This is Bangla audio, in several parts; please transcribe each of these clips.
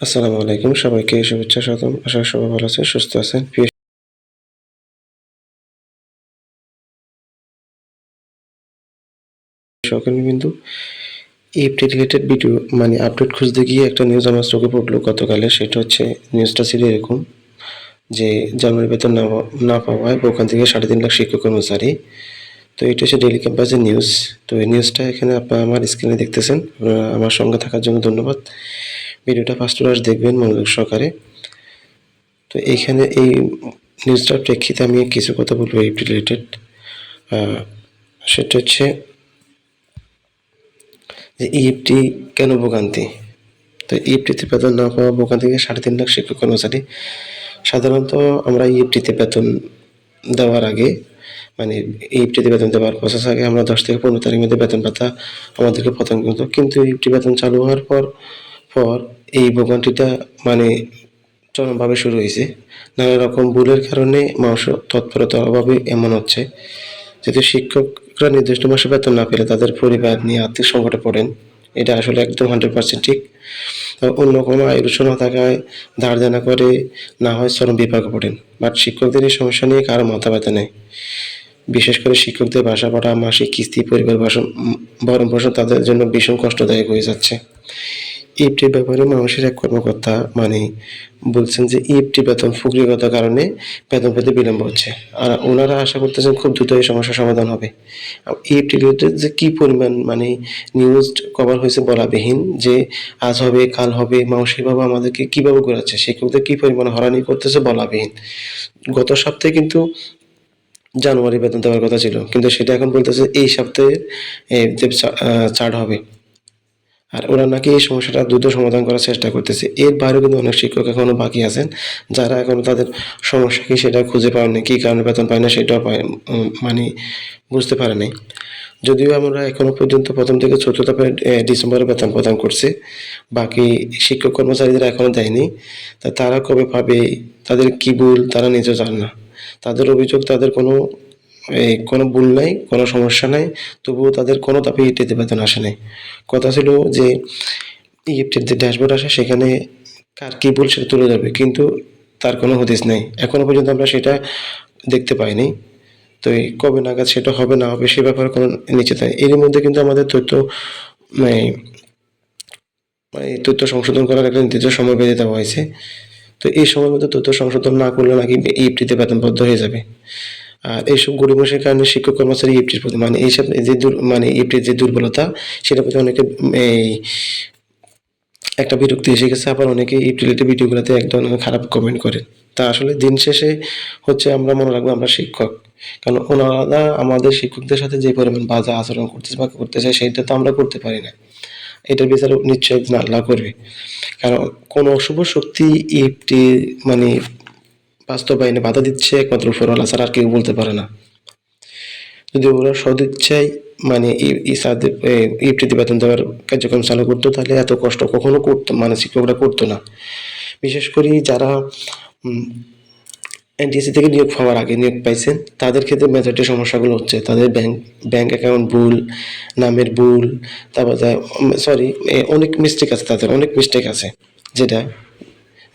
আসসালামু আলাইকুম, সবাইকে শুভেচ্ছা, স্বাগতম। আশা সবাই ভালো আছেন, সুস্থ আছেন। বিন্দু ইফটি রিলেটেড ভিডিও মানে আপডেট খুঁজতে গিয়ে একটা নিউজ আমার চোখে পড়ল গতকালে, সেটা হচ্ছে নিউজটা ছিল এরকম যে জানুয়ারি বেতন না না পাওয়ায় ওখান থেকে সাড়ে তিন লাখ শিক্ষক কর্মচারী। তো এটা হচ্ছে ডেলি ক্যাম্পাসের নিউজ তো এই নিউজটা এখানে আপনারা আমার স্ক্রিনে দেখতেছেন। আপনারা আমার সঙ্গে থাকার জন্য ধন্যবাদ। ভিডিওটা ফার্স্ট ক্লাস দেখবেন মনোযোগ সহকারে। তো এইখানে এই নিউজটার প্রেক্ষিতে আমি কিছু কথা বলব এই রিলেটেড সেটা হচ্ছে যে ইএফটি কেন ভোগান্তি? তো ইএফটিতে বেতন না পাওয়া ভোগান্তি থেকে সাড়ে তিন লাখ শিক্ষক কর্মচারী। সাধারণত আমরা ইএফটিতে বেতন দেওয়ার আগে মানে ইএফটিতে বেতন দেওয়ার প্রসেস আগে আমরা দশ থেকে পনেরো তারিখের মধ্যে বেতন ভাতা আমাদেরকে প্রদান করতো। কিন্তু ইএফটি বেতন চালু হওয়ার পর পর এই ভোগান্তিটা মানে চরমভাবে শুরু হয়েছে। নানা রকম ভুলের কারণে মানুষ তৎপরতার অভাবে এমন হচ্ছে যদি শিক্ষকরা নির্দিষ্ট মাসে বেতন না পেলে তাদের পরিবার নিয়ে আর্থিক সংকটে পড়েন। এটা আসলে একদম হান্ড্রেড পার্সেন্ট ঠিক। অন্য কোনো আয় উৎস না থাকায় ধার দেনা করে না হয় চরম বিপাকে পড়েন। বাট শিক্ষকদের এই সমস্যা নিয়ে কারও মাথা ব্যথা নেই। বিশেষ করে শিক্ষকদের বাসা ভাড়া, মাসিক কিস্তি, পরিবার বাসন ভরণ পোষণ তাদের জন্য ভীষণ কষ্টদায়ক হয়ে যাচ্ছে। ইএফটির ব্যাপারে মানুষের এক কর্মকর্তা মানে বলছেন যে ইএফটি বেতন ফুকরিগত কারণে বেতন পেতে বিলম্ব হচ্ছে। আর ওনারা আশা করতেছেন খুব দ্রুত এই সমস্যার সমাধান হবে। ইএফটি রিলেটেড যে কি পরিমাণ মানে নিউজ কভার হয়েছে বলাবিহীন যে আজ হবে কাল হবে মানুষ সেভাবে আমাদেরকে কীভাবে ঘোরাচ্ছে শিক্ষকদের কী পরিমাণ হরানি করতেছে বলাবিহীন। গত সপ্তাহে কিন্তু জানুয়ারি বেতন দেওয়ার কথা ছিল কিন্তু সেটা এখন বলতেছে এই সপ্তাহে এ, যে চা- আহ, হবে। আর ওরা নাকি এই সমস্যাটা দ্রুত সমাধান করার চেষ্টা করতেছে। এর বাইরেও কিন্তু অনেক শিক্ষক এখনও বাকি আছেন, যারা এখনও তাদের সমস্যা কি সেটা খুঁজে পায়নি কী কারণে বেতন পায় না সেটাও পায় মানে বুঝতে পারে নাই। যদিও আমরা এখনও পর্যন্ত প্রথম থেকে চতুর্থ ডিসেম্বরে বেতন প্রদান করছি, বাকি শিক্ষক কর্মচারীদের এখনও দেয়নি, তা তারা কবে পাবে, তাদের কি ভুল, তারা নিজেও জানে না। তাদের অভিযোগ, তাদের কোনো এই কোনো ভুল নাই, কোনো সমস্যা নাই। তবুও তাদের কোনো দাবি ইটিতে বেতন আসে নাই। কথা ছিল যে ইএফটির যে ড্যাশবোর্ড আসে, সেখানে কার কী ভুল সেটা তুলে ধরবে, কিন্তু তার কোনো হদিস নেই। এখনও পর্যন্ত আমরা সেটা দেখতে পাইনি। তো এই কবে নাগাদ সেটা হবে, না হবে, সে ব্যাপারে কোনো নিশ্চিত নেই। এর মধ্যে কিন্তু আমাদের তথ্য মানে মানে তথ্য সংশোধন করার একটা নির্দিষ্ট সময় বেঁধে দেওয়া হয়েছে। তো এই সময়ের মধ্যে তথ্য সংশোধন না করলে নাকি ইএফটিতে বেতনবদ্ধ হয়ে যাবে। আর এইসব গরিবসের কারণে শিক্ষক, কর্মচারী, ইএফটির প্রতি মানে এইসব যে মানে ইএফটির যে দুর্বলতা, সেটার প্রতি অনেকে এই একটা বিরক্তি এসে গেছে। আবার অনেকে রিলেটেড ভিডিওগুলোতে এক ধরনের খারাপ কমেন্ট করেন। তা আসলে দিন শেষে হচ্ছে আমরা মনে রাখব আমরা শিক্ষক। কারণ ওনারা আমাদের শিক্ষকদের সাথে যে পরিমাণ বাজে আচরণ করতেছে বা করতে করতেছে সেইটা তো আমরা করতে পারি না। এটার বিচার নিশ্চয়ই একদিন আল্লাহ করবে। কারণ কোনো অশুভ শক্তি একটি মানে বাস্তবায়নে বাধা দিচ্ছে, একমাত্র উপরওয়ালা ছাড়া আর কেউ বলতে পারে না। যদি ওরা সদিচ্ছায় মানে ই- ইসাদের ইফটিতে বেতন দেওয়ার কার্যক্রম চালু করতো, তাহলে এত কষ্ট কখনো করতো মানে শিক্ষকরা করতো না। বিশেষ করে যারা এনটিএসসি থেকে নিয়োগ পাওয়ার আগে নিয়োগ পাইছেন, তাদের ক্ষেত্রে মেজরিটি সমস্যাগুলো হচ্ছে, তাদের ব্যাংক ব্যাংক অ্যাকাউন্ট ভুল, নামের ভুল, তারপর সরি অনেক মিস্টেক আছে তাদের, অনেক মিস্টেক আছে, যেটা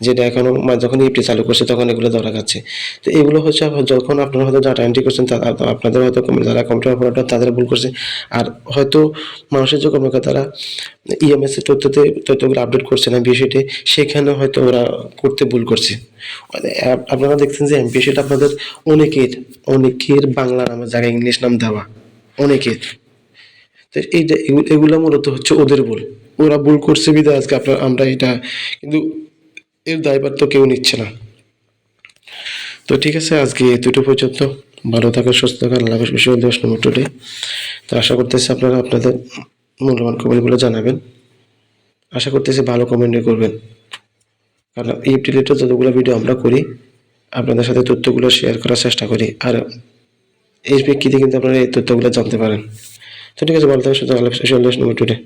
যেটা এখনও যখন ইপটি চালু করছে তখন এগুলো ধরা যাচ্ছে তো এগুলো হচ্ছে যখন আপনারা হয়তো ডাটা এন্ট্রি করছেন আপনাদের হয়তো যারা কম্পিউটার অপারেটর তাদের ভুল করছে। আর হয়তো মানুষের যে কর্মকর্তারা ইএমএস এর তথ্যতে তথ্যগুলো আপডেট করছে না বিষয়টি সেখানে হয়তো ওরা করতে ভুল করছে। আপনারা দেখছেন যে এমপি সেটা আপনাদের অনেকের অনেকের বাংলা নামে জায়গায় ইংলিশ নাম দেওয়া। অনেকের। তো এই যে এগুলো মূলত হচ্ছে ওদের ভুল। ওরা ভুল করছে বিধায় আজকে আপনার আমরা এটা কিন্তু এর দায়ভার তো কেউ নিচ্ছে না। তো ঠিক আছে, আজকে এতটুকু পর্যন্ত। ভালো থাকার সুস্থ থাকার আল্লাহ বিষয় দশ নম্বর টুডে তো আশা করতেছি আপনারা আপনাদের মূল্যবান কমেন্টগুলো জানাবেন। আশা করতেছি ভালো কমেন্টে করবেন। কারণ এই রিলেটেড যতগুলো ভিডিও আমরা করি, আপনাদের সাথে তথ্যগুলো শেয়ার করার চেষ্টা করি। আর এই প্রেক্ষিতে কিন্তু আপনারা এই তথ্যগুলো জানতে পারেন। তো ঠিক আছে, ভালো থাকার সুস্থ আল্লাহ নম্বর টুডে